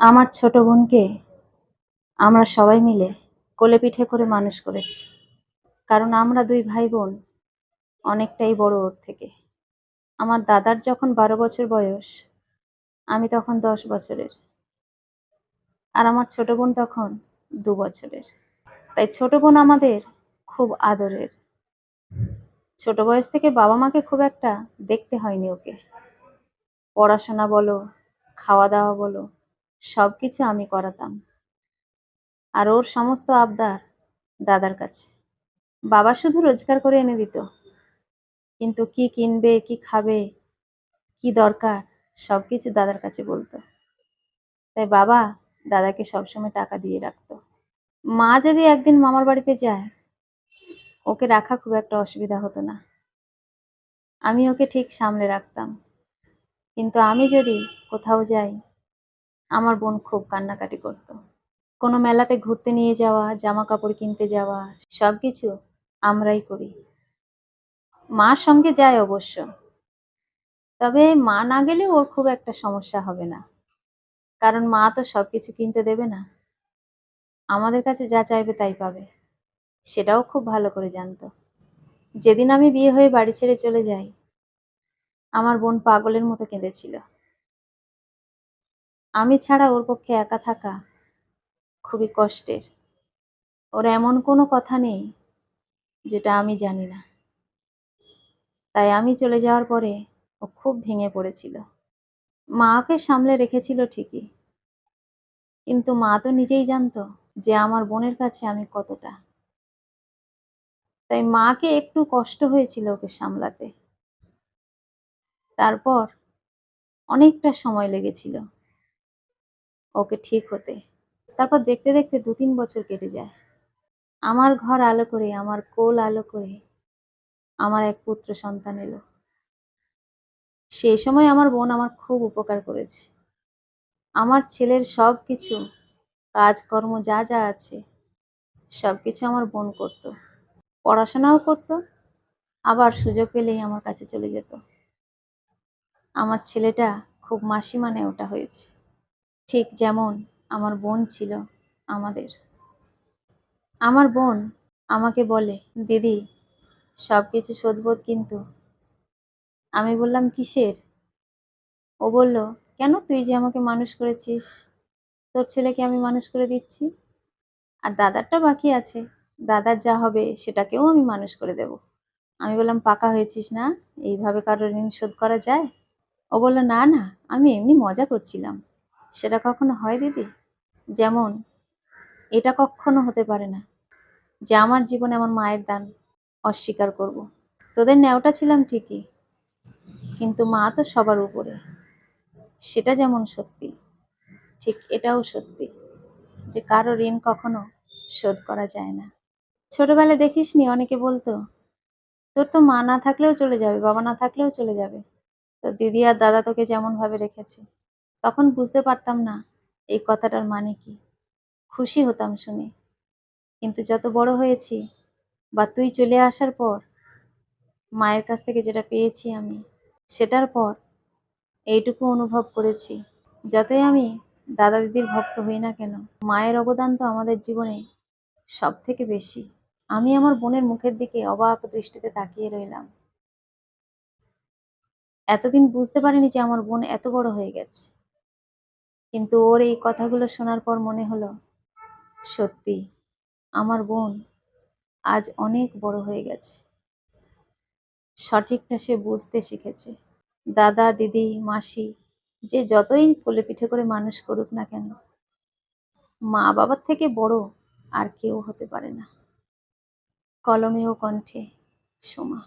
আমার ছোট বোনকে আমরা সবাই মিলে কোলে পিঠে করে মানুষ করেছি। কারণ আমরা দুই ভাই বোন অনেকটাই বড় ওর থেকে। আমার দাদার যখন বারো বছর বয়স, আমি তখন দশ বছরের। আর আমার ছোট বোন তখন দু বছরের। তাই ছোট বোন আমাদের খুব আদরের। ছোট বয়স থেকে বাবা মাকে খুব একটা দেখতে হয়নি ওকে। পড়াশোনা বলো খাওয়া দাওয়া বলো সব কিছু আমি করাতাম। আর ওর সমস্ত আবদার দাদার কাছে। বাবা শুধু রোজগার করে এনে দিত। কিন্তু কি কিনবে, কি খাবে, কি দরকার সব কিছু দাদার কাছে বলতো। তাই বাবা দাদাকে সবসময় টাকা দিয়ে রাখতো। মা যদি একদিন মামার বাড়িতে যায়, ওকে রাখা খুব একটা অসুবিধা হতো না। আমি ওকে ঠিক সামলে রাখতাম। কিন্তু আমি যদি কোথাও যাই আমার বোন খুব কান্নাকাটি করত। কোনো মেলাতে ঘুরতে নিয়ে যাওয়া জামা কাপড় কিনতে যাওয়া সব কিছু আমরাই করি। মার সঙ্গে যায় অবশ্য। তবে মা না গেলে ওর খুব একটা সমস্যা হবে না। কারণ মা তো সব কিছু কিনতে দেবে না। আমাদের কাছে যা চাইবে তাই পাবে। সেটাও খুব ভালো করে জানতো। যেদিন আমি বিয়ে হয়ে বাড়ি ছেড়ে চলে যাই, আমার বোন পাগলের মতো কেঁদেছিল। আমি ছাড়া ওর পক্ষে একা থাকা খুবই কষ্টের। ওর এমন কোনো কথা নেই যেটা আমি জানি না। তাই আমি চলে যাওয়ার পরে ও খুব ভেঙে পড়েছিল। মাকে সামলে রেখেছিল ঠিকই। কিন্তু মা তো নিজেই জানতো যে আমার বোনের কাছে আমি কতটা। তাই মাকে একটু কষ্ট হয়েছিল ওকে সামলাতে। তারপর অনেকটা সময় লেগেছিল। ওকে ঠিক হতে। তারপর দেখতে দেখতে দু তিন বছর কেটে যায়। আমার ঘর আলো করে, আমার কোল আলো করে, আমার এক পুত্র সন্তান এলো। সেই সময় আমার বোন আমার খুব উপকার করেছে। আমার ছেলের সব কিছু, কাজকর্ম যা যা আছে, সব কিছু আমার বোন করত। পড়াশোনাও করত, আবার সুযোগ পেলেই আমার কাছে চলে যেত। আমার ছেলেটা খুব মাসি মানে ওটা হয়েছে। ঠিক যেমন আমার বোন ছিল আমাদের। আমার বোন আমাকে বলে, দিদি সব কিছু শোধবোধ কিন্তু। আমি বললাম, কিসের? ও বলল, কেন তুই যে আমাকে মানুষ করেছিস? তোর ছেলেকে আমি মানুষ করে দিচ্ছি। আর দাদারটা বাকি আছে। দাদার যা হবে সেটাকেও আমি মানুষ করে দেব। আমি বললাম, পাকা হয়েছিস না? এইভাবে কারোর ঋণ শোধ করা যায়? ও বলল, না না, আমি এমনি মজা করছিলাম। সেটা কখনো হয় দিদি? যেমন, এটা কখনো হতে পারে না যে আমার জীবনে আমার মায়ের দান অস্বীকার করব। তোদের ন্যাওটা ছিলাম ঠিকই, কিন্তু মা তো সবার উপরে। সেটা যেমন সত্যি, ঠিক এটাও সত্যি যে কারও ঋণ কখনো শোধ করা যায় না। ছোটবেলায় দেখিসনি অনেকে বলতো, তোর তো মা না থাকলেও চলে যাবে, বাবা না থাকলেও চলে যাবে। তো দিদি আর দাদা তোকে যেমন ভাবে রেখেছে তখন বুঝতে পারতাম না এই কথাটার মানে কি। খুশি হতাম শুনে। কিন্তু যত বড় হয়েছি বা তুই চলে আসার পর, মায়ের কাছ থেকে যেটা পেয়েছি আমি, সেটার পর এইটুকু অনুভব করেছি। যতই আমি দাদা দিদির ভক্ত হই না কেন, মায়ের অবদান তো আমাদের জীবনে সব থেকে বেশি। আমি আমার বোনের মুখের দিকে অবাক দৃষ্টিতে তাকিয়ে রইলাম। এতদিন বুঝতে পারিনি যে আমার বোন এত বড় হয়ে গেছে। কিন্তু ওর এই কথাগুলো শোনার পর মনে হলো, সত্যি, আমার বোন আজ অনেক বড় হয়ে গেছে। সঠিকটা সে বুঝতে শিখেছে। দাদা, দিদি, মাসি, যে যতই কোলে পিঠে করে মানুষ করুক না কেন, মা বাবার থেকে বড় আর কেউ হতে পারে না। কলমে ও কণ্ঠে, সোমা